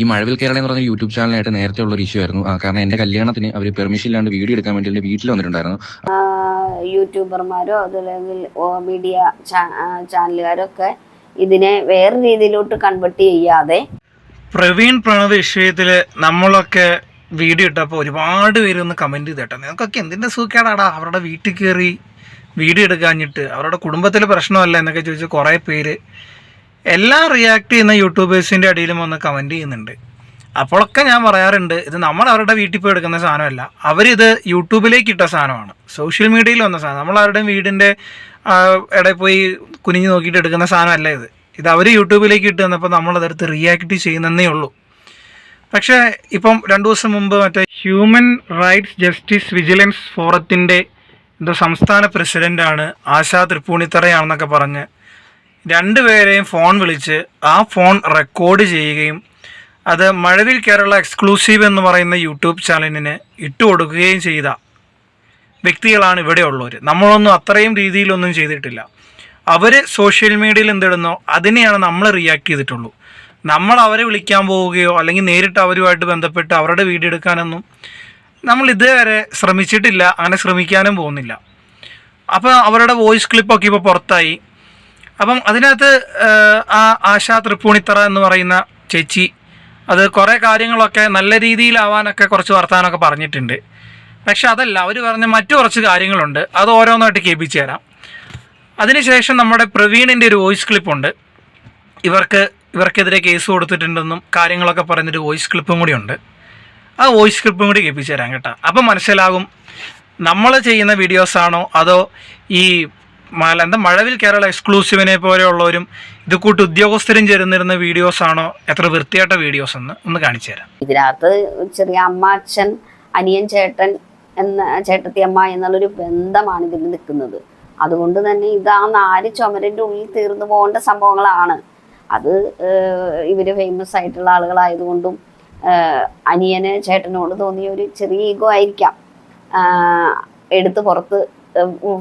ഈ മഴവിൽ കേരള എന്ന് പറഞ്ഞ യൂട്യൂബ് ചാനലായിട്ട് നേരത്തെ ഉള്ള ഒരു ഇഷ്യൂ ആയിരുന്നു. കാരണം എന്റെ കല്യാണത്തിന് അവർ പെർമിഷൻ ഇല്ലാണ്ട് വീഡിയോ എടുക്കാൻ വേണ്ടി എന്റെ വീട്ടിൽ വന്നിട്ടുണ്ടായിരുന്നു. യൂട്യൂബർമാരോ അതല്ലെങ്കിൽ മീഡിയ ചാനലുകാരോ ഒക്കെ ഇതിനെ വേറെ രീതിയിലോട്ട് കൺവെർട്ട് ചെയ്യാതെ പ്രവീൺ പ്രണവ് വിഷയത്തിൽ നമ്മളൊക്കെ വീഡിയോ ഇട്ടപ്പോൾ ഒരുപാട് പേര് ഒന്ന് കമന്റ് ചെയ്തേട്ടോ. നിനക്കൊക്കെ എന്തിന്റെ സൂക്കേടാടാ അവരുടെ വീട്ടിൽ കയറി വീഡിയോ എടുക്കാഞ്ഞിട്ട് അവരുടെ കുടുംബത്തിലെ പ്രശ്നമല്ല എന്നൊക്കെ ചോദിച്ച് കുറേ പേര് എല്ലാം റിയാക്ട് ചെയ്യുന്ന യൂട്യൂബേഴ്സിന്റെ അടിയിലും വന്ന് കമന്റ് ചെയ്യുന്നുണ്ട്. അപ്പോഴൊക്കെ ഞാൻ പറയാറുണ്ട് ഇത് നമ്മൾ അവരുടെ വീട്ടിൽ പോയി എടുക്കുന്ന സാധനമല്ല. അവരിത് യൂട്യൂബിലേക്ക് ഇട്ട സാധനമാണ്. സോഷ്യൽ മീഡിയയിൽ വന്ന സാധനം. നമ്മൾ അവരുടെ വീടിന്റെ ഇടയിൽ പോയി കുനിഞ്ഞ് നോക്കിയിട്ട് എടുക്കുന്ന സാധനമല്ല ഇത്. ഇത് അവർ യൂട്യൂബിലേക്ക് ഇട്ട് തന്നപ്പോൾ നമ്മളതെടുത്ത് റിയാക്ട് ചെയ്യുന്നതേ ഉള്ളൂ. പക്ഷേ ഇപ്പം രണ്ട് ദിവസം മുമ്പ് മറ്റേ ഹ്യൂമൻ റൈറ്റ്സ് ജസ്റ്റിസ് വിജിലൻസ് ഫോറത്തിന്റെ എന്തോ സംസ്ഥാന പ്രസിഡന്റാണ് ആശാ തൃപ്പൂണിത്തറയാണെന്നൊക്കെ പറഞ്ഞ് രണ്ടുപേരെയും ഫോൺ വിളിച്ച് ആ ഫോൺ റെക്കോർഡ് ചെയ്യുകയും അത് മഴവിൽ കേരള എക്സ്ക്ലൂസീവ് എന്ന് പറയുന്ന യൂട്യൂബ് ചാനലിന് ഇട്ടുകൊടുക്കുകയും ചെയ്ത വ്യക്തികളാണ് ഇവിടെ ഉള്ളവർ നമ്മളൊന്നും അത്രയും രീതിയിലൊന്നും ചെയ്തിട്ടില്ല. അവർ സോഷ്യൽ മീഡിയയിൽ എന്തിടുന്നോ അതിനെയാണ് നമ്മൾ റിയാക്ട് ചെയ്തിട്ടുള്ളൂ. നമ്മൾ അവരെ വിളിക്കാൻ പോവുകയോ അല്ലെങ്കിൽ നേരിട്ട് അവരുമായിട്ട് ബന്ധപ്പെട്ട് അവരുടെ വീഡിയോ എടുക്കാനൊന്നും നമ്മൾ ഇതുവരെ ശ്രമിച്ചിട്ടില്ല. അങ്ങനെ ശ്രമിക്കാനും പോകുന്നില്ല. അപ്പോൾ അവരുടെ വോയിസ് ക്ലിപ്പൊക്കെ ഇപ്പോൾ പുറത്തായി. അപ്പം അതിനകത്ത് ആ ആശാ തൃപ്പൂണിത്തറ എന്ന് പറയുന്ന ചേച്ചി അത് കുറേ കാര്യങ്ങളൊക്കെ നല്ല രീതിയിലാവാനൊക്കെ കുറച്ച് വർത്തമാനമൊക്കെ പറഞ്ഞിട്ടുണ്ട്. പക്ഷെ അതല്ല അവർ പറഞ്ഞ മറ്റു കുറച്ച് കാര്യങ്ങളുണ്ട്. അത് ഓരോന്നായിട്ട് കേൾപ്പിച്ചു തരാം. അതിനുശേഷം നമ്മുടെ പ്രവീണിന്റെ ഒരു വോയിസ് ക്ലിപ്പുണ്ട്. ഇവർക്ക് ഇവർക്കെതിരെ കേസ് കൊടുത്തിട്ടുണ്ടെന്നും കാര്യങ്ങളൊക്കെ പറയുന്നൊരു വോയിസ് ക്ലിപ്പും കൂടി ഉണ്ട്. ആ വോയിസ് ക്ലിപ്പും കൂടി കേൾപ്പിച്ചു തരാം കേട്ടോ. അപ്പം മനസ്സിലാകും നമ്മൾ ചെയ്യുന്ന വീഡിയോസാണോ അതോ ഈ എന്താ മഴവിൽ കേരള എക്സ്ക്ലൂസീവിനെ പോലെയുള്ളവരും ഇത് കൂട്ട് ഉദ്യോഗസ്ഥരും ചേർന്നിരുന്ന വീഡിയോസാണോ? എത്ര വൃത്തിയായിട്ട വീഡിയോസ് എന്ന് ഒന്ന് കാണിച്ചു തരാം. ഇതിനകത്ത് ചെറിയ അമ്മ അച്ഛൻ അനിയൻ ചേട്ടൻ എന്ന ചേട്ടത്തി അമ്മ എന്നുള്ളൊരു ബന്ധമാണ് ഇതിൽ നിൽക്കുന്നത്. അതുകൊണ്ട് തന്നെ ഇത് ആ നാല് ചുമരിന്റെ ഉള്ളിൽ തീർന്നു പോകേണ്ട സംഭവങ്ങളാണ്. അത് ഇവർ ഫേമസ് ആയിട്ടുള്ള ആളുകളായതുകൊണ്ടും അനിയന് ചേട്ടനോട് തോന്നിയ ഒരു ചെറിയ ഈഗോ ആയിരിക്കാം. എടുത്ത് പുറത്ത്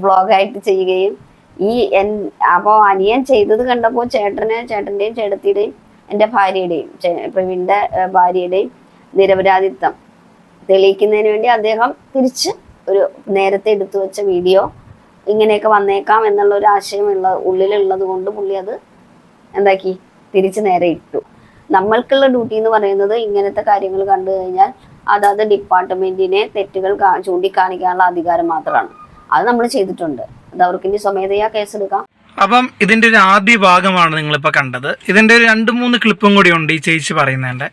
വ്ളോഗായിട്ട് ചെയ്യുകയും ഈ എൻ അപ്പോൾ അനിയൻ ചെയ്തത് കണ്ടപ്പോൾ ചേട്ടന് ചേട്ടന്റെയും ചേട്ടത്തിയുടെയും എന്റെ ഭാര്യയുടെയും പ്രവീണിന്റെ ഭാര്യയുടെയും നിരപരാധിത്വം തെളിയിക്കുന്നതിന് വേണ്ടി അദ്ദേഹം തിരിച്ച് ഒരു നേരത്തെ എടുത്തു വെച്ച വീഡിയോ ഇങ്ങനെയൊക്കെ വന്നേക്കാം എന്നുള്ള ഒരു ആശയമുള്ള ഉള്ളിലുള്ളത് കൊണ്ട് പുള്ളി അത് എന്താക്കി? തിരിച്ച് നേരെ ഇട്ടു. നമ്മൾക്കുള്ള ഡ്യൂട്ടി എന്ന് പറയുന്നത് ഇങ്ങനത്തെ കാര്യങ്ങൾ കണ്ടു കഴിഞ്ഞാൽ അതാത് ഡിപ്പാർട്ട്മെന്റിനെ തെറ്റുകൾ ചൂണ്ടിക്കാണിക്കാനുള്ള അധികാരം മാത്രമാണ്. അത് നമ്മൾ ചെയ്തിട്ടുണ്ട്. അത് അവർക്ക് ഇനി സ്വമേധയാ കേസെടുക്കാം. അപ്പം ഇതിന്റെ ഒരു ആദ്യ ഭാഗമാണ് നിങ്ങളിപ്പോൾ കണ്ടത്. ഇതിന്റെ ഒരു രണ്ട് മൂന്ന് ക്ലിപ്പും കൂടി ഉണ്ട് ഈ ചേച്ചി പറയുന്നതിന്റെ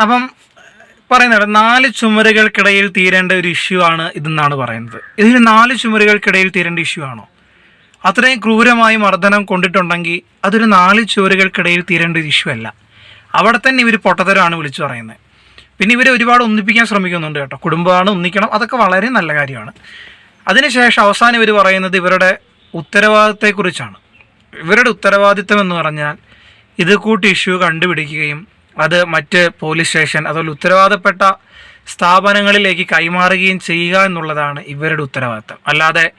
അപ്പം പറയുന്നത് നാല് ചുമരുകൾക്കിടയിൽ തീരേണ്ട ഒരു ഇഷ്യൂ ആണ് ഇതെന്നാണ് പറയുന്നത്. ഇതിന് നാല് ചുമരുകൾക്കിടയിൽ തീരേണ്ട ഇഷ്യൂ ആണോ? അത്രയും ക്രൂരമായി മർദ്ദനം കൊണ്ടിട്ടുണ്ടെങ്കിൽ അതൊരു നാല് ചുവരുകൾക്കിടയിൽ തീരേണ്ട ഒരു ഇഷ്യൂ അല്ല. അവിടെ തന്നെ ഇവർ പൊട്ടത്തരമാണ് വിളിച്ചു പറയുന്നത്. പിന്നെ ഇവരെ ഒരുപാട് ഒന്നിപ്പിക്കാൻ ശ്രമിക്കുന്നുണ്ട് കേട്ടോ. കുടുംബമാണ് ഒന്നിക്കണം. അതൊക്കെ വളരെ നല്ല കാര്യമാണ്. അതിനുശേഷം അവസാനം ഇവർ പറയുന്നത് ഇവരുടെ ഉത്തരവാദിത്തത്തെക്കുറിച്ചാണ് ഇവരുടെ ഉത്തരവാദിത്തം എന്ന് പറഞ്ഞാൽ ഇത് കൂട്ടി ഇഷ്യൂ കണ്ടുപിടിക്കുകയും അത് മറ്റ് പോലീസ് സ്റ്റേഷൻ അതുപോലെ ഉത്തരവാദപ്പെട്ട സ്ഥാപനങ്ങളിലേക്ക് കൈമാറുകയും ചെയ്യുക എന്നുള്ളതാണ് ഇവരുടെ ഉത്തരവാദിത്തം അല്ലാതെ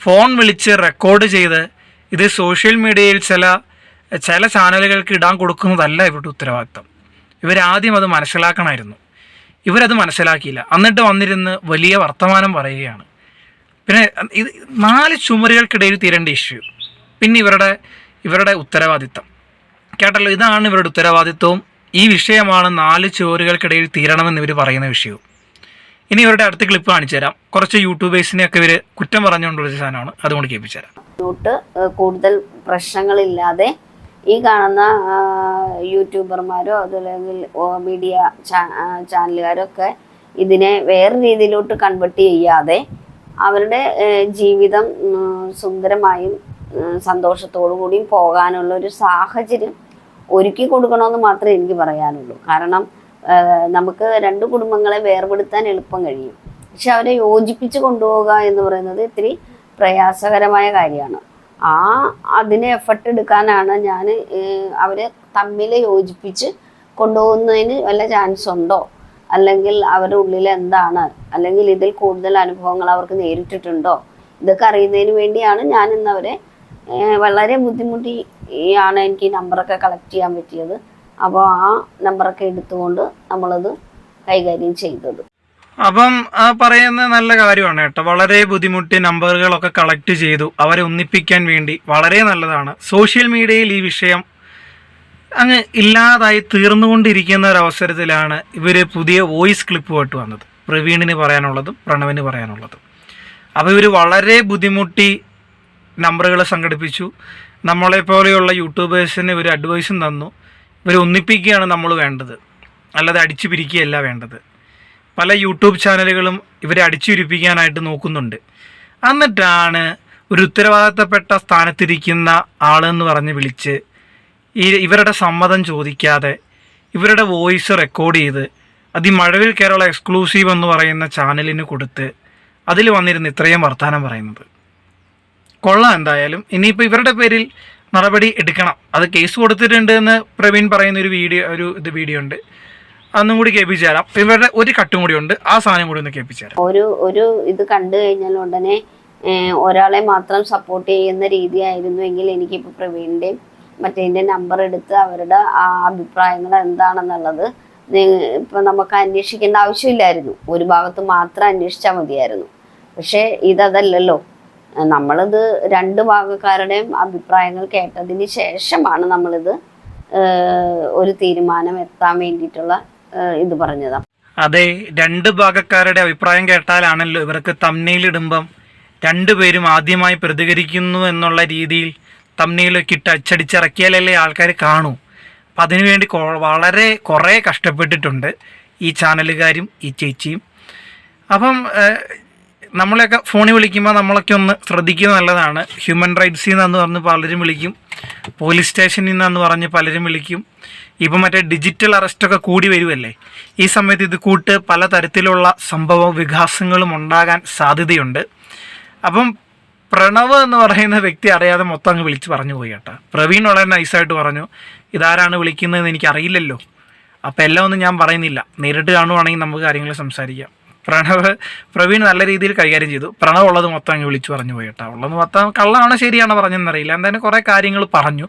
ഫോൺ വിളിച്ച് റെക്കോർഡ് ചെയ്ത് ഇത് സോഷ്യൽ മീഡിയയിൽ ചില ചില ചാനലുകൾക്ക് ഇടാൻ കൊടുക്കുന്നതല്ല ഇവരുടെ ഉത്തരവാദിത്തം ഇവരാദ്യം അത് മനസ്സിലാക്കണമായിരുന്നു. ഇവരത് മനസ്സിലാക്കിയില്ല. എന്നിട്ട് വന്നിരുന്ന് വലിയ വർത്തമാനം പറയുകയാണ്. പിന്നെ ഇത് നാല് ചുമരുകൾക്കിടയിൽ തീരേണ്ട ഇഷ്യൂ പിന്നെ ഇവരുടെ ഇവരുടെ ഉത്തരവാദിത്തം. കേട്ടല്ലോ ഇതാണ് ഇവരുടെ ഉത്തരവാദിത്വവും ഈ വിഷയമാണ് നാല് ചുവരുകൾക്കിടയിൽ തീരണമെന്ന് ഇവർ പറയുന്ന വിഷയവും ഇനി ഇവരുടെ അടുത്ത ക്ലിപ്പ് കാണിച്ചു തരാം. കുറച്ച് യൂട്യൂബേഴ്സിനെയൊക്കെ ഇവർ കുറ്റം പറഞ്ഞുകൊണ്ടുള്ള സാധനമാണ്. അതുകൊണ്ട് കേൾപ്പിച്ചു തരാം. കൂടുതൽ പ്രശ്നങ്ങളില്ലാതെ ഈ കാണുന്ന യൂട്യൂബർമാരോ അതല്ലെങ്കിൽ മീഡിയ ചാനലുകാരോ ഒക്കെ ഇതിനെ വേറെ രീതിയിലോട്ട് കൺവെർട്ട് ചെയ്യാതെ അവരുടെ ജീവിതം സുന്ദരമായും സന്തോഷത്തോടു കൂടിയും പോകാനുള്ള ഒരു സാഹചര്യം ഒരുക്കി കൊടുക്കണമെന്ന് മാത്രമേ എനിക്ക് പറയാനുള്ളൂ. കാരണം നമുക്ക് രണ്ട് കുടുംബങ്ങളെ വേർപെടുത്താൻ എളുപ്പം കഴിയും. പക്ഷെ അവരെ യോജിപ്പിച്ച് കൊണ്ടുപോകുക എന്ന് പറയുന്നത് ഇത്തിരി പ്രയാസകരമായ കാര്യമാണ്. ആ അതിന് എഫർട്ട് എടുക്കാനാണ് ഞാൻ അവരെ തമ്മിൽ യോജിപ്പിച്ച് കൊണ്ടുപോകുന്നതിന് വല്ല ചാൻസ് ഉണ്ടോ? അല്ലെങ്കിൽ അവരുടെ ഉള്ളിൽ എന്താണ്? അല്ലെങ്കിൽ ഇതിൽ കൂടുതൽ അനുഭവങ്ങൾ അവർക്ക് നേരിട്ടിട്ടുണ്ടോ? ഇതൊക്കെ അറിയുന്നതിന് വേണ്ടിയാണ് ഞാൻ ഇന്ന് അവരെ വളരെ ബുദ്ധിമുട്ടി ആണ് എനിക്ക് നമ്പറൊക്കെ കളക്ട് ചെയ്യാൻ പറ്റിയത്. അപ്പോൾ ആ നമ്പറൊക്കെ എടുത്തുകൊണ്ട് നമ്മളത് കൈകാര്യം ചെയ്തത്. അപ്പം ആ പറയുന്നത് നല്ല കാര്യമാണ് കേട്ടോ. വളരെ ബുദ്ധിമുട്ടി നമ്പറുകളൊക്കെ കളക്ട് ചെയ്തു. അവരെ ഒന്നിപ്പിക്കാൻ വേണ്ടി വളരെ നല്ലതാണ്. സോഷ്യൽ മീഡിയയിൽ ഈ വിഷയം അങ്ങ് ഇല്ലാതായി തീർന്നുകൊണ്ടിരിക്കുന്ന ഒരു അവസരത്തിലാണ് ഇവർ പുതിയ വോയിസ് ക്ലിപ്പുമായിട്ട് വന്നത്. പ്രവീണിന് പറയാനുള്ളതും പ്രണവിന് പറയാനുള്ളതും. അപ്പോൾ ഇവർ വളരെ ബുദ്ധിമുട്ടി നമ്പറുകൾ സംഘടിപ്പിച്ചു. നമ്മളെ പോലെയുള്ള യൂട്യൂബേഴ്സിന് ഇവർ അഡ്വൈസും തന്നു. ഇവർ ഒന്നിപ്പിക്കുകയാണ് നമ്മൾ വേണ്ടത്. അല്ലാതെ അടിച്ചു പിരിക്കുകയല്ല വേണ്ടത്. പല യൂട്യൂബ് ചാനലുകളും ഇവരെ അടിച്ചുരിപ്പിക്കാനായിട്ട് നോക്കുന്നുണ്ട്. എന്നിട്ടാണ് ഒരു ഉത്തരവാദിത്തപ്പെട്ട സ്ഥാനത്തിരിക്കുന്ന ആളെന്ന് പറഞ്ഞ് വിളിച്ച് ഈ ഇവരുടെ സമ്മതം ചോദിക്കാതെ ഇവരുടെ വോയിസ് റെക്കോർഡ് ചെയ്ത് അത് ഈ മഴവിൽ കേരള എക്സ്ക്ലൂസീവ് എന്ന് പറയുന്ന ചാനലിന് കൊടുത്ത് അതിൽ വന്നിരുന്ന് ഇത്രയും വർത്തമാനം പറയുന്നത്. കൊള്ളാം എന്തായാലും. ഇനിയിപ്പോൾ ഇവരുടെ പേരിൽ നടപടി എടുക്കണം. അത് കേസ് കൊടുത്തിട്ടുണ്ട് എന്ന് പ്രവീൺ പറയുന്ന ഒരു വീഡിയോ ഒരു ഇത് വീഡിയോ ഉണ്ട്. അന്നും കൂടി കേൾപ്പിച്ചു തരാം. ഇവരുടെ ഒരു കട്ടും കൂടി ഉണ്ട്. ആ സാധനം കൂടി ഒന്ന് കേൾപ്പിച്ചു തരാം. ഒരു ഒരു ഇത് കണ്ടു കഴിഞ്ഞാൽ ഉടനെ ഒരാളെ മാത്രം സപ്പോർട്ട് ചെയ്യുന്ന രീതിയായിരുന്നു എങ്കിൽ എനിക്കിപ്പോൾ പ്രവീണിന്റെയും മറ്റേതിന്റെ നമ്പർ എടുത്ത് അവരുടെ ആ അഭിപ്രായങ്ങൾ എന്താണെന്നുള്ളത് ഇപ്പൊ നമുക്ക് അന്വേഷിക്കേണ്ട ആവശ്യമില്ലായിരുന്നു. ഒരു ഭാഗത്ത് മാത്രം അന്വേഷിച്ചാൽ മതിയായിരുന്നു. പക്ഷേ ഇതല്ലല്ലോ നമ്മളിത് രണ്ട് ഭാഗക്കാരുടെയും അഭിപ്രായങ്ങൾ കേട്ടതിന് ശേഷമാണ് നമ്മളിത് ഒരു തീരുമാനം എത്താൻ വേണ്ടിയിട്ടുള്ള ഇത് പറഞ്ഞത്. അതെ രണ്ട് ഭാഗക്കാരുടെ അഭിപ്രായം കേട്ടാലാണല്ലോ ഇവർക്ക് തമ്മിലിടുമ്പം രണ്ടുപേരും ആദ്യമായി പ്രതികരിക്കുന്നു എന്നുള്ള രീതിയിൽ തമ്നയിലൊക്കെ ഇട്ട് അച്ചടിച്ചിറക്കിയാലല്ലേ ആൾക്കാർ കാണൂ. അപ്പം അതിനുവേണ്ടി വളരെ കുറേ കഷ്ടപ്പെട്ടിട്ടുണ്ട് ഈ ചാനലുകാരും ഈ ചേച്ചിയും. അപ്പം നമ്മളെയൊക്കെ ഫോണിൽ വിളിക്കുമ്പോൾ നമ്മളൊക്കെ ഒന്ന് ശ്രദ്ധിക്കുന്നത് നല്ലതാണ്. ഹ്യൂമൻ റൈറ്റ്സിൽ നിന്നെന്ന് പറഞ്ഞ് പലരും വിളിക്കും. പോലീസ് സ്റ്റേഷനിൽ നിന്നെന്ന് പറഞ്ഞ് പലരും വിളിക്കും. ഇപ്പം മറ്റേ ഡിജിറ്റൽ അറസ്റ്റൊക്കെ കൂടി വരുമല്ലേ ഈ സമയത്ത് ഇത് കൂട്ട് പലതരത്തിലുള്ള സംഭവ വികാസങ്ങളും ഉണ്ടാകാൻ സാധ്യതയുണ്ട്. അപ്പം പ്രണവ് എന്ന് പറയുന്ന വ്യക്തി അറിയാതെ മൊത്തം അങ്ങ് വിളിച്ച് പറഞ്ഞു പോയി കേട്ടോ. പ്രവീൺ വളരെ നൈസായിട്ട് പറഞ്ഞു ഇതാരാണ് വിളിക്കുന്നതെന്ന് എനിക്കറിയില്ലല്ലോ. അപ്പം എല്ലാം ഒന്നും ഞാൻ പറയുന്നില്ല. നേരിട്ട് കാണുവാണെങ്കിൽ നമുക്ക് കാര്യങ്ങൾ സംസാരിക്കാം. പ്രണവ് പ്രവീൺ നല്ല രീതിയിൽ കൈകാര്യം ചെയ്തു. പ്രണവ് ഉള്ളത് മൊത്തം അങ്ങ് വിളിച്ചു പറഞ്ഞു പോയി കേട്ടോ. ഉള്ളത് മൊത്തം കള്ളാണോ ശരിയാണോ പറഞ്ഞെന്നറിയില്ല എന്തായാലും കുറേ കാര്യങ്ങൾ പറഞ്ഞു.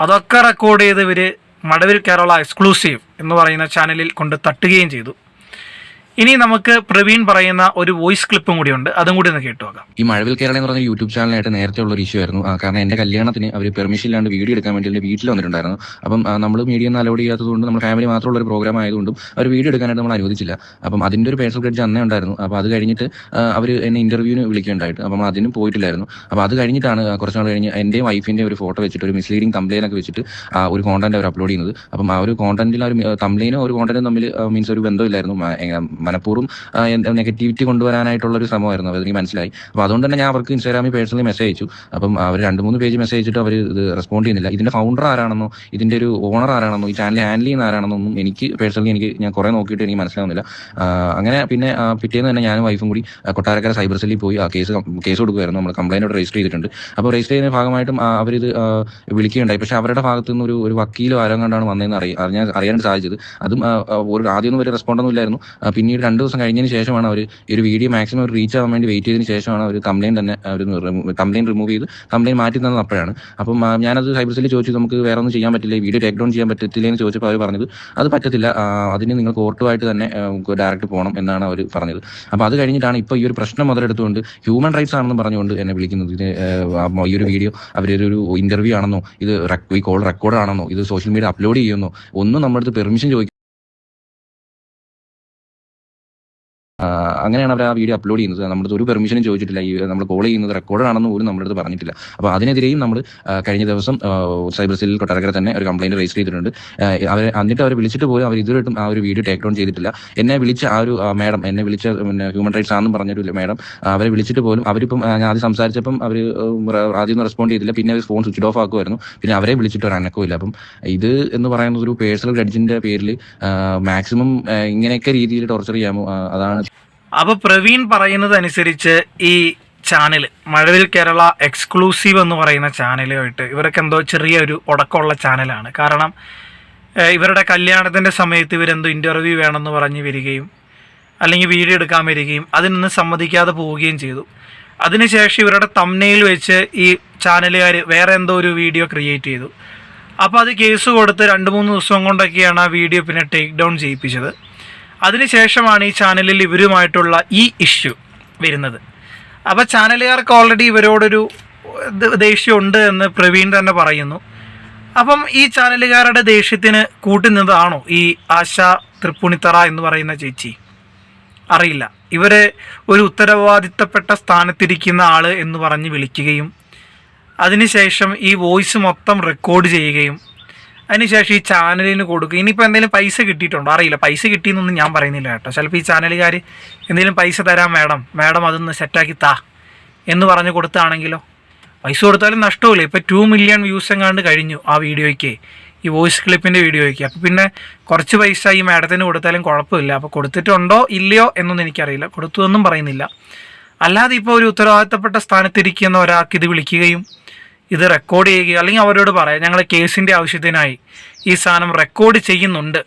അതൊക്കെ റെക്കോർഡ് ചെയ്ത് ഇവർ മടവിൽ കേരള എക്സ്ക്ലൂസീവ് എന്ന് പറയുന്ന ചാനലിൽ കൊണ്ട് തട്ടുകയും ചെയ്തു. ഇനി നമുക്ക് പ്രവീൺ പറയുന്ന ഒരു വോയിസ് ക്ലിപ്പും കൂടി ഉണ്ട് അതും കൂടി ഒന്ന് കേട്ടു നോക്കാം. ഈ മഴവിൽ കേരള എന്ന് പറഞ്ഞ യൂട്യൂബ് ചാനലായിട്ട് നേരത്തെ ഉള്ള ഒരു ഇഷ്യൂ ആയിരുന്നു. കാരണം എന്റെ കല്യാണത്തിന് അവർ പെർമിഷൻ ഇല്ലാണ്ട് വീഡിയോ എടുക്കാൻ വേണ്ടി എന്റെ വീട്ടിൽ വന്നിട്ടുണ്ടായിരുന്നു. അപ്പം നമ്മൾ മീഡിയ ഒന്നും അലോഡ് ചെയ്യാത്തതുകൊണ്ട് നമ്മൾ ഫാമിലി മാത്രമുള്ള ഒരു പ്രോഗ്രാം ആയതുകൊണ്ടും അവർ വീഡിയോ എടുക്കാനായിട്ട് നമ്മൾ അനുവദിച്ചില്ല. അപ്പം അതിന്റെ ഒരു പേഴ്സണൽ ക്രെഡിറ്റ് അന്നേ ഉണ്ടായിരുന്നു. അപ്പോൾ അത് കഴിഞ്ഞിട്ട് അവർ എന്നെ ഇന്റർവ്യൂവിന് വിളിക്കുകയുണ്ടായിട്ട്. അപ്പം അതിനും പോയിട്ടില്ലായിരുന്നു. അപ്പോൾ അത് കഴിഞ്ഞിട്ടാണ് കുറച്ച് നാൾ കഴിഞ്ഞ് എന്റെയും വൈഫിന്റെ ഒരു ഫോട്ടോ വെച്ചിട്ട് ഒരു മിസ്ലീഡിംഗ് കംപ്ലൈൻ ഒക്കെ വെച്ചിട്ട് ഒരു കോണ്ടന്റ് അവർ അപ്ലോഡ് ചെയ്യുന്നത്. അപ്പം ആ ഒരു കോണ്ടന്റിൽ ആ ഒരു തംപ്ലെയിനും ഒരു കോണ്ടന്റും തമ്മിൽ മീൻസ് ഒരു ബന്ധമില്ലായിരുന്നു. മനഃപൂർവം നെഗറ്റിവിറ്റി കൊണ്ടുവരാനായിട്ടുള്ള ഒരു ശ്രമമായിരുന്നു. അതെനിക്ക് മനസ്സിലായി. അപ്പോൾ അതുകൊണ്ട് തന്നെ ഞാൻ അവർക്ക് ഇൻസ്റ്റാഗ്രാമിൽ പേഴ്സണലി മെസ്സേജ് അയച്ചു. അപ്പം അവർ രണ്ട് മൂന്ന് പേജ് മെസ്സേജ് അയച്ചിട്ട് അവർ ഇത് റെസ്പോണ്ട് ചെയ്യുന്നില്ല. ഇതിന്റെ ഫൗണ്ടർ ആരാണെന്നോ ഇതിന്റെ ഒരു ഓണർ ആരാണെന്നോ ഈ ചാനൽ ഹാൻഡിൽ ചെയ്യുന്ന ആരാണെന്നോ ഒന്നും എനിക്ക് പേഴ്സണലി എനിക്ക് ഞാൻ കുറേ നോക്കിയിട്ട് എനിക്ക് മനസ്സിലാവുന്നില്ല. അങ്ങനെ പിന്നെ പിറ്റേന്ന് തന്നെ ഞാനും വൈഫും കൂടി കൊട്ടാരക്കര സൈബർ സെല്ലിൽ പോയി ആ കേസ് കേസ് കൊടുക്കുമായിരുന്നു നമ്മൾ കംപ്ലൈന്റ് രജിസ്റ്റർ ചെയ്തിട്ടുണ്ട്. അപ്പോൾ രജിസ്റ്റർ ചെയ്യുന്ന ഭാഗമായിട്ടും അവരിത് വിളിക്കുകയുണ്ടായി. പക്ഷേ അവരുടെ ഭാഗത്തു നിന്ന് ഒരു ഒരു വക്കീലോ ആരോ കണ്ടാണ് വന്നതെന്ന് അറിയാൻ അറിയാൻ അറിയാൻ സാധിച്ചത്. അതും ഒരു ആദ്യമൊന്നും ഒരു റെസ്പോണ്ടൊന്നും ഇല്ലായിരുന്നു. ആ, പിന്നീട് രണ്ട് ദിവസം കഴിഞ്ഞതിന് ശേഷമാണ് അവർ ഒരു വീഡിയോ മാക്സിമം റീച്ച് ആവാൻ വേണ്ടി വെയിറ്റ് ചെയ്തതിന് ശേഷമാണ് അവർ കംപ്ലൈന്റ് തന്നെ അവർ കംപ്ലയിന്റ് റിമൂവ് ചെയ്ത് കംപ്ലയിന്റ് മാറ്റി തന്നത് അപ്പോഴാണ്. അപ്പം ഞാനത് സൈബർ സെല്ലിൽ ചോദിച്ചു നമുക്ക് വേറെ ഒന്നും ചെയ്യാൻ പറ്റില്ല വീഡിയോ ടേക്ക് ഡൗൺ ചെയ്യാൻ പറ്റത്തില്ല എന്ന് ചോദിച്ചപ്പോൾ അവർ പറഞ്ഞത് അത് പറ്റത്തില്ല അതിന് നിങ്ങൾ കോർട്ടുമായിട്ട് തന്നെ ഡയറക്റ്റ് പോകണം എന്നാണ് അവർ പറഞ്ഞത്. അപ്പോൾ അത് കഴിഞ്ഞിട്ടാണ് ഇപ്പോൾ ഈ ഒരു പ്രശ്നം മുതലെടുത്തുകൊണ്ട് ഹ്യൂമൻ റൈറ്റ്സ് ആണെന്ന് പറഞ്ഞുകൊണ്ട് എന്നെ വിളിക്കുന്നത്. ഇത് ഈ ഒരു വീഡിയോ അവരൊരു ഇന്റർവ്യൂ ആണെന്നോ ഇത് ഈ കോൾ റെക്കോർഡ് ആണെന്നോ ഇത് സോഷ്യൽ മീഡിയ അപ്ലോഡ് ചെയ്യുന്നോ ഒന്നും നമ്മുടെ അടുത്ത് പെർമിഷൻ ചോദിക്കും അങ്ങനെയാണ് അവർ ആ വീഡിയോ അപ്ലോഡ് ചെയ്യുന്നത്. നമ്മുടെ ഒരു പെർമിഷനും ചോദിച്ചിട്ടില്ല. ഈ നമ്മൾ കോൾ ചെയ്യുന്നത് റെക്കോർഡ് ആണെന്ന് പോലും നമ്മുടെ അടുത്ത് പറഞ്ഞിട്ടില്ല. അപ്പോൾ അതിനെതിരെയും നമ്മൾ കഴിഞ്ഞ ദിവസം സൈബർ സെല്ലിൽ കൊട്ടാരക്കര തന്നെ ഒരു കംപ്ലൈന്റ് രജിസ്റ്റർ ചെയ്തിട്ടുണ്ട്. അവർ എന്നിട്ട് അവർ വിളിച്ചിട്ട് പോലും അവർ ഇതുവരെയായിട്ടും ആ ഒരു വീഡിയോ ടേക്ക് ഡൗൺ ചെയ്തിട്ടില്ല. എന്നെ വിളിച്ച ആ ഒരു മാഡം എന്നെ വിളിച്ച പിന്നെ ഹ്യൂമൻ റൈറ്റ്സ് ആണെന്ന് പറഞ്ഞൊരു മാഡം അവരെ വിളിച്ചിട്ട് പോലും അവരിപ്പം ഞാൻ ആദ്യം സംസാരിച്ചപ്പം അവർ ആദ്യം ഒന്നും റെസ്പോണ്ട് ചെയ്തില്ല. പിന്നെ അവർ ഫോൺ സ്വിച്ച് ഓഫ് ആക്കുമായിരുന്നു. പിന്നെ അവരെ വിളിച്ചിട്ട് ഒരു അനക്കമില്ല അപ്പം ഇത് എന്ന് പറയുന്നത് ഒരു പേഴ്സണൽ ഗ്രഡ്ജിന്റെ പേരിൽ മാക്സിമം ഇങ്ങനെയൊക്കെ രീതിയിൽ ടോർച്ചർ ചെയ്യാമോ? അതാണ് അപ്പോൾ പ്രവീൺ പറയുന്നത് അനുസരിച്ച് ഈ ചാനൽ മഴവിൽ കേരള എക്സ്ക്ലൂസീവ് എന്ന് പറയുന്ന ചാനലുമായിട്ട് ഇവരൊക്കെ എന്തോ ചെറിയൊരു ഉടക്കമുള്ള ചാനലാണ്. കാരണം ഇവരുടെ കല്യാണത്തിന്റെ സമയത്ത് ഇവരെന്തോ ഇന്റർവ്യൂ വേണമെന്ന് പറഞ്ഞ് വരികയും അല്ലെങ്കിൽ വീഡിയോ എടുക്കാൻ വരികയും അതിനൊന്നും സമ്മതിക്കാതെ പോവുകയും ചെയ്തു. അതിനുശേഷം ഇവരുടെ തമ്മനയിൽ വെച്ച് ഈ ചാനലുകാർ വേറെ എന്തോ ഒരു വീഡിയോ ക്രിയേറ്റ് ചെയ്തു. അപ്പോൾ അത് കേസ് കൊടുത്ത് രണ്ട് മൂന്ന് ദിവസം കൊണ്ടൊക്കെയാണ് ആ വീഡിയോ പിന്നെ ടേക്ക് ഡൗൺ ചെയ്യിപ്പിച്ചത്. അതിനുശേഷമാണ് ഈ ചാനലിൽ ഇവരുമായിട്ടുള്ള ഈ ഇഷ്യൂ വരുന്നത്. അപ്പോൾ ചാനലുകാർക്ക് ഓൾറെഡി ഇവരോടൊരു ദേഷ്യം ദേഷ്യമുണ്ട് എന്ന് പ്രവീൺ തന്നെ പറയുന്നു. അപ്പം ഈ ചാനലുകാരുടെ ദേഷ്യത്തിന് കൂട്ടുന്നതാണോ ഈ ആശ തൃപ്പുണിത്തറ എന്ന് പറയുന്ന ചേച്ചി? അറിയില്ല. ഇവരെ ഒരു ഉത്തരവാദിത്തപ്പെട്ട സ്ഥാനത്തിരിക്കുന്ന ആൾ എന്ന് പറഞ്ഞ് വിളിക്കുകയും അതിനുശേഷം ഈ വോയിസ് മൊത്തം റെക്കോർഡ് ചെയ്യുകയും അതിനുശേഷം ഈ ചാനലിന് കൊടുക്കുക ഇനിയിപ്പോൾ എന്തെങ്കിലും പൈസ കിട്ടിയിട്ടുണ്ടോ? അറിയില്ല. പൈസ കിട്ടിയെന്നൊന്നും ഞാൻ പറയുന്നില്ല കേട്ടോ. ചിലപ്പോൾ ഈ ചാനലുകാർ എന്തെങ്കിലും പൈസ തരാം മാഡം മാഡം അതൊന്ന് സെറ്റാക്കി താ എന്ന് പറഞ്ഞ് കൊടുത്താണെങ്കിലോ? പൈസ കൊടുത്താലും നഷ്ടമില്ല ഇപ്പോൾ ടു മില്യൺ വ്യൂസ് എങ്ങാണ്ട് കഴിഞ്ഞു ആ വീഡിയോയ്ക്ക്. ഈ വോയിസ് ക്ലിപ്പിന്റെ വീഡിയോയ്ക്ക്. അപ്പോൾ പിന്നെ കുറച്ച് പൈസ ഈ മാഡത്തിന് കൊടുത്താലും കുഴപ്പമില്ല. അപ്പോൾ കൊടുത്തിട്ടുണ്ടോ? ഇല്ലയോ? എന്നൊന്നും എനിക്കറിയില്ല. കൊടുത്തു എന്നും പറയുന്നില്ല. അല്ലാതെ ഇപ്പോൾ ഒരു ഉത്തരവാദിത്തപ്പെട്ട സ്ഥാനത്തിരിക്കുന്ന ഒരാൾക്ക് ഇത് വിളിക്കുകയും ഇത് റെക്കോർഡ് ചെയ്യുക. അല്ലെങ്കിൽ അവരോട് പറയാം ഞങ്ങൾ കേസിന്റെ ആവശ്യത്തിനായി ഈ സാധനം റെക്കോർഡ് ചെയ്യുന്നുണ്ട്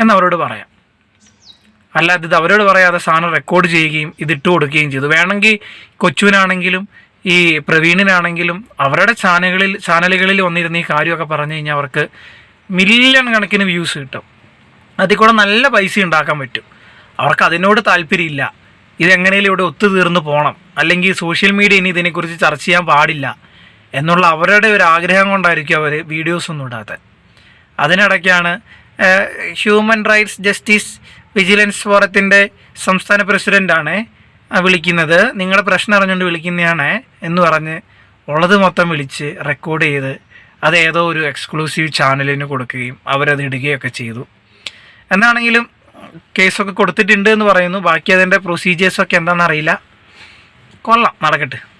എന്നവരോട് പറയാം. അല്ലാതെ ഇത് അവരോട് പറയാതെ സാധനം റെക്കോർഡ് ചെയ്യുകയും ഇത് ഇട്ട് കൊടുക്കുകയും ചെയ്തു. വേണമെങ്കിൽ കൊച്ചുവിനാണെങ്കിലും ഈ പ്രവീണിനാണെങ്കിലും അവരുടെ ചാനലുകളിൽ ചാനലുകളിൽ വന്നിരുന്ന ഈ കാര്യമൊക്കെ പറഞ്ഞു കഴിഞ്ഞാൽ അവർക്ക് മില്യൺ കണക്കിന് വ്യൂസ് കിട്ടും. അതിൽ കൂടെ നല്ല പൈസ ഉണ്ടാക്കാൻ പറ്റും. അവർക്ക് അതിനോട് താല്പര്യമില്ല. ഇതെങ്ങനെയും ഇവിടെ ഒത്തുതീർന്ന് പോകണം അല്ലെങ്കിൽ സോഷ്യൽ മീഡിയ ഇനി ഇതിനെക്കുറിച്ച് ചർച്ച ചെയ്യാൻ പാടില്ല. എന്നുള്ള അവരുടെ ഒരു ആഗ്രഹം കൊണ്ടായിരിക്കും അവർ വീഡിയോസ് ഒന്നും ഇടാത്തത് അതിനിടയ്ക്കാണ് ഹ്യൂമൻ റൈറ്റ്സ് ജസ്റ്റിസ് വിജിലൻസ് ഫോറത്തിന്റെ സംസ്ഥാന പ്രസിഡന്റാണ് വിളിക്കുന്നത്. നിങ്ങളുടെ പ്രശ്നം അറിഞ്ഞുകൊണ്ട് വിളിക്കുന്നതാണ് എന്ന് പറഞ്ഞ് ഉള്ളത് മൊത്തം വിളിച്ച് റെക്കോർഡ് ചെയ്ത് അത് ഏതോ ഒരു എക്സ്ക്ലൂസീവ് ചാനലിന് കൊടുക്കുകയും അവരത് ഇടുകയൊക്കെ ചെയ്തു. എന്നാണെങ്കിലും കേസൊക്കെ കൊടുത്തിട്ടുണ്ട് എന്ന് പറയുന്നു. ബാക്കി അതിന്റെ പ്രൊസീജിയേഴ്സൊക്കെ എന്താണെന്ന് അറിയില്ല. കൊള്ളാം നടക്കട്ടെ.